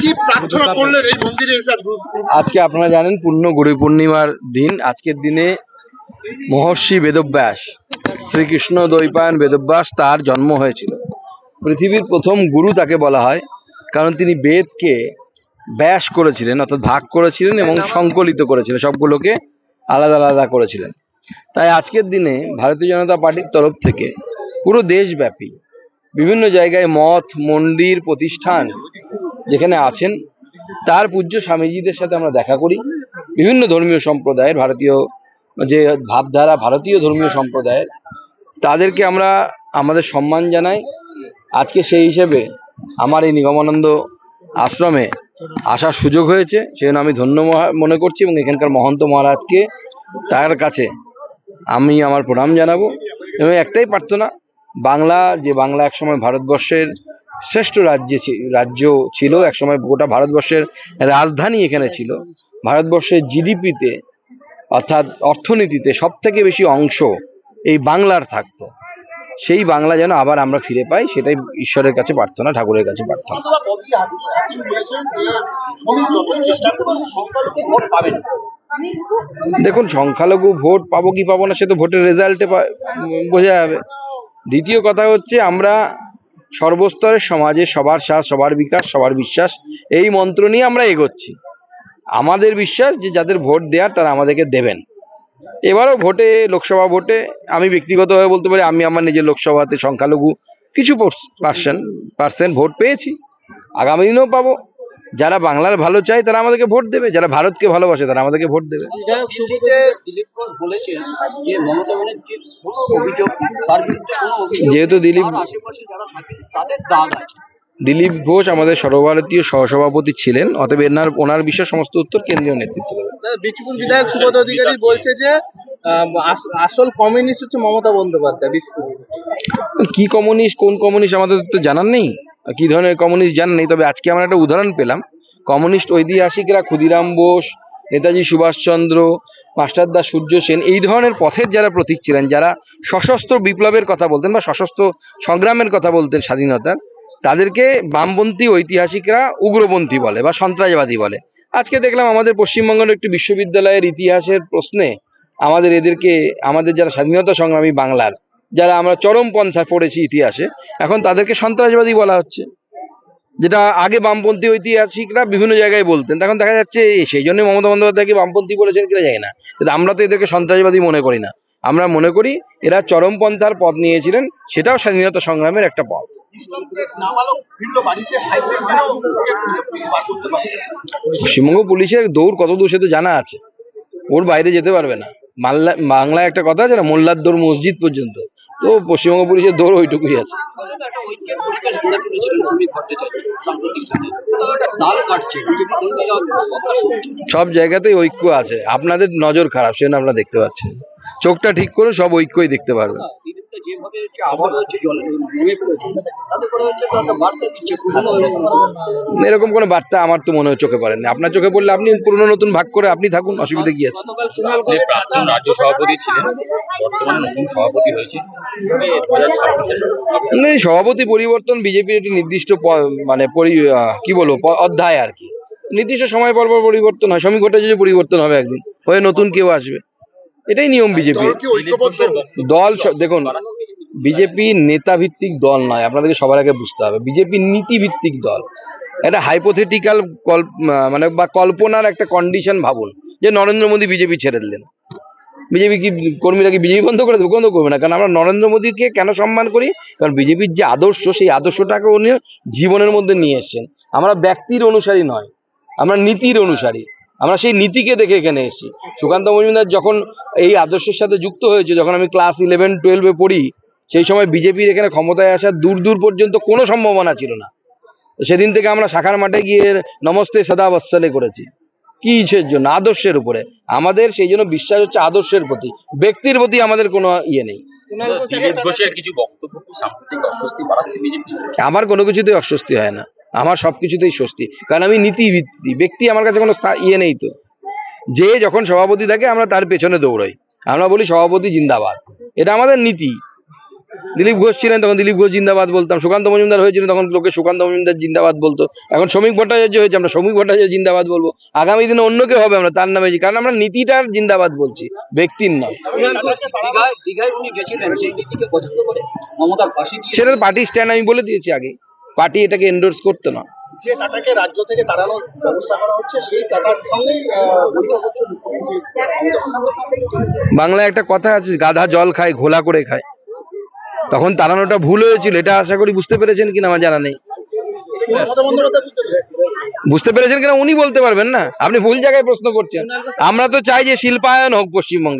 কি প্রার্থনা করলেন এই মন্দিরে এসে আজকে আপনারা জানেন পূর্ণ গুরু পূর্ণিমার দিন। আজকের দিনে মহর্ষি বেদব্যাস শ্রীকৃষ্ণ দ্বৈপায়ন বেদব্যাস তার জন্ম হয়েছিল। পৃথিবীর প্রথম গুরু তাকে বলা হয় কারণ তিনি বেদকে ব্যাস করেছিলেন অর্থাৎ ভাগ করেছিলেন এবং সংকলিত করেছিলেন সবগুলোকে আলাদা আলাদা করেছিলেন। তাই আজকের দিনে ভারতীয় জনতা পার্টির তরফ থেকে পুরো দেশব্যাপী বিভিন্ন জায়গায় মঠ মন্দির প্রতিষ্ঠান যেখানে আছেন, তার পূজ্য স্বামীজিদের সাথে আমরা দেখা করি। বিভিন্ন ধর্মীয় সম্প্রদায়ের ভারতীয় যে ভাবধারা, ভারতীয় ধর্মীয় সম্প্রদায়ের, তাদেরকে আমরা আমাদের সম্মান জানাই। আজকে সেই হিসেবে আমার এই নিগমানন্দ আশ্রমে আসার সুযোগ হয়েছে, সেজন্য আমি ধন্য মনে করছি এবং এখানকার মহন্ত মহারাজকে তার কাছে আমি আমার প্রণাম জানাব। এবং একটাই প্রার্থনা, বাংলা, যে বাংলা একসময় ভারতবর্ষের শ্রেষ্ঠ রাজ্যে রাজ্য ছিল একসময় গোটা ভারতবর্ষের রাজধানী এখানে ছিল। ভারতবর্ষের জিডিপিতে অর্থাৎ অর্থনীতিতে সব থেকে বেশি অংশ এই বাংলার থাকতো। সেই বাংলা যেন আবার আমরা ফিরে পাই সেটাই ঈশ্বরের কাছে প্রার্থনা ঠাকুরের কাছে প্রার্থনা। দেখুন সংখ্যালঘু ভোট পাবো কি পাবো না সে তো ভোটের রেজাল্টে বোঝা যাবে। দ্বিতীয় কথা হচ্ছে আমরা সর্বস্তরের সমাজে সবার সাজ সবার বিকাশ, সবার বিশ্বাস, এই মন্ত্র নিয়ে আমরা এগোচ্ছি। আমাদের বিশ্বাস যে যাদের ভোট দেওয়ার তারা আমাদেরকে দেবেন। এবারও ভোটে, লোকসভা ভোটে আমি ব্যক্তিগতভাবে বলতে পারি, আমি আমার নিজের লোকসভাতে সংখ্যালঘু কিছু পার্সেন্ট পার্সেন্ট ভোট পেয়েছি। আগামী দিনেও পাবো। যারা বাংলার ভালো চায় তারা আমাদেরকে ভোট দেবে যারা ভারতকে ভালোবাসে তারা আমাদেরকে ভোট দেবে। দিল্লিতে দিলীপ ঘোষ বলেছেন যে মমতা ব্যানার্জির কোনো অভিযোগ তার বিরুদ্ধে কোনো অভিযোগ যেহেতু দিলীপ তার আশেপাশে যারা থাকেন তাদের দাগ আছে। দিলীপ ঘোষ আমাদের সর্বভারতীয় সহসভাপতি ছিলেন অতএব এনার ওনার বিষয়ে সমস্ত উত্তর কেন্দ্রীয় নেতৃত্ব বিচপুর বিধায়ক সুবোধ অধিকারী বলছে যে আহ, আসল কমিউনিস্ট হচ্ছে মমতা বন্দ্যোপাধ্যায় বিচপুর কি কমিউনিস্ট কোন কমিউনিস্ট আমাদের তো জানার নেই। কি ধরনের কমিউনিস্ট জানার নেই, তবে আজকে আমরা একটা উদাহরণ পেলাম। কমিউনিস্ট ঐতিহাসিকরা ক্ষুদিরাম বোস, নেতাজি সুভাষচন্দ্র মাস্টারদা সূর্য সেন, এই ধরনের পথের যারা প্রতীক ছিলেন, যারা সশস্ত্র বিপ্লবের কথা বলতেন বা সশস্ত্র সংগ্রামের কথা বলতেন স্বাধীনতার তাদেরকে বামপন্থী ঐতিহাসিকরা উগ্রপন্থী বলে বা সন্ত্রাসবাদী বলে। আজকে দেখলাম আমাদের পশ্চিমবঙ্গের একটি বিশ্ববিদ্যালয়ের ইতিহাসের প্রশ্নে আমাদের এদেরকে, আমাদের যারা স্বাধীনতা সংগ্রামী বাংলার যারা আমরা চরম পন্থায় পড়েছি ইতিহাসে, এখন তাদেরকে সন্ত্রাসবাদী বলা হচ্ছে। যেটা আগে বামপন্থী ঐতিহাসিকরা বিভিন্ন জায়গায় বলতেন। তখন দেখা যাচ্ছে সেই জন্য মমতা বন্দ্যোপাধ্যায়কে বামপন্থী বলেছেন কিনা যায় না। আমরা তো এদেরকে সন্ত্রাসবাদী মনে করি না। আমরা মনে করি এরা চরমপন্থার পথ নিয়েছিলেন, সেটাও স্বাধীনতা সংগ্রামের একটা পথ। পশ্চিমবঙ্গ পুলিশের দৌড় কত দূর সে তো জানা আছে। ওর বাইরে যেতে পারবে না। বাংলা বাংলায় একটা কথা আছে না, মোল্লার দৌড় মসজিদ পর্যন্ত। তো পশ্চিমবঙ্গ পুলিশের দৌড় ওইটুকুই আছে। সব জায়গাতেই ঐক্য আছে। আপনাদের নজর খারাপ, সেজন্য আপনারা দেখতে পাচ্ছেন। চোখটা ঠিক করে সব ঐক্যই দেখতে পারবেন। যেভাবে হচ্ছে আবারও হচ্ছে জলে নেমে পড়েছে তাতে করে হচ্ছে তো একটা বার্তা দিচ্ছে পুরনো এরকম কোনো বার্তা আমার তো মনে হয় চোখে পড়েনি। আপনার চোখে পড়লে আপনি পুরনো নতুন ভাগ করে আপনি থাকুন অসুবিধা কি আছে? যে প্রাক্তন রাজ্য সভাপতি ছিলেন বর্তমানে নতুন সভাপতি হয়েছে সভাপতি পরিবর্তন বিজেপির একটি নির্দিষ্ট মানে পরি কি বলব অধ্যায় আর কি। নির্দিষ্ট সময় পর পর পরিবর্তন হয় সমী যদি পরিবর্তন হবে একদিন হয়ে নতুন কেউ আসবে। এটাই নিয়ম বিজেপি। দল দেখুন বিজেপি নেতা ভিত্তিক দল নয় আপনাদেরকে সবার আগে বুঝতে হবে। বিজেপি নীতি ভিত্তিক দল। এটা হাইপোথেটিক্যাল মানে বা কল্পনার একটা কন্ডিশন ভাবুন যে নরেন্দ্র মোদী বিজেপি ছেড়ে দিলেন। বিজেপি কি কর্মীরা কি বিজেপি বন্ধ করে দেবে? বন্ধ করবে না কারণ আমরা নরেন্দ্র মোদীকে কেন সম্মান করি? কারণ বিজেপির যে আদর্শ সেই আদর্শটাকে উনি জীবনের মধ্যে নিয়ে এসেছেন। আমরা ব্যক্তির অনুসারী নয় আমরা নীতির অনুসারী। আমরা সেই নীতিকে দেখে এখানে এসেছি। সুকান্ত মজুমদার যখন এই আদর্শের সাথে যুক্ত হয়েছে যখন আমি ক্লাস ইলেভেন টুয়েলভে পড়ি সেই সময় বিজেপির এখানে ক্ষমতায় আসার দূর দূর পর্যন্ত কোনো সম্ভাবনা ছিল না। সেদিন থেকে আমরা শাখার মাঠে গিয়ে নমস্তে সদা বৎসলে করেছি। কি ইসের জন্য? আদর্শের উপরে। আমাদের সেই জন্য বিশ্বাস হচ্ছে আদর্শের প্রতি। ব্যক্তির প্রতি আমাদের কোনো ইয়ে নেই। আমার কোনো কিছুতেই অস্বস্তি হয় না। আমার সব কিছুতেই স্বস্তি। কারণ আমি নীতি ভিত্তি ব্যক্তি আমার কাছে কোনো ইয়ে নেই তো। যে যখন সভাপতি থাকে আমরা তার পেছনে দৌড়াই। আমরা বলি সভাপতি জিন্দাবাদ। এটা আমাদের নীতি। দিলীপ ঘোষ ছিলেন তখন দিলীপ ঘোষ জিন্দাবাদ বলতাম। সুকান্ত মজুমদার হয়েছিল তখন লোকে সুকান্ত মজুমদার জিন্দাবাদ বলতো। এখন শ্রমিক ভট্টাচার্য হয়েছে আমরা শ্রমিক ভট্টাচার্য জিন্দাবাদ বলব। আগামী দিনে অন্য কেউ হবে আমরা তার নামে কারণ আমরা নীতিটার জিন্দাবাদ বলছি ব্যক্তির নয় সেটা পার্টি স্ট্যান্ড আমি বলে দিয়েছি আগে। পার্টি এটাকে এন্ডোর্স করতো না। যে টাটাকে রাজ্য থেকে তাড়ানোর ব্যবস্থা করা হচ্ছে সেই টাটার সঙ্গেই বৈঠক হচ্ছে বাংলায় একটা কথা আছে গাধা জল খায় ঘোলা করে খায়। তখন তাড়ানোটা ভুল হয়েছিল এটা আশা করি বুঝতে পেরেছেন কিনা আমার জানা নেই। বুঝতে পেরেছেন? বুঝতে পেরেছেন কিনা উনি বলতে পারবেন না? আপনি ভুল জায়গায় প্রশ্ন করছেন। আমরা তো চাই যে শিল্পায়ন হোক পশ্চিমবঙ্গে।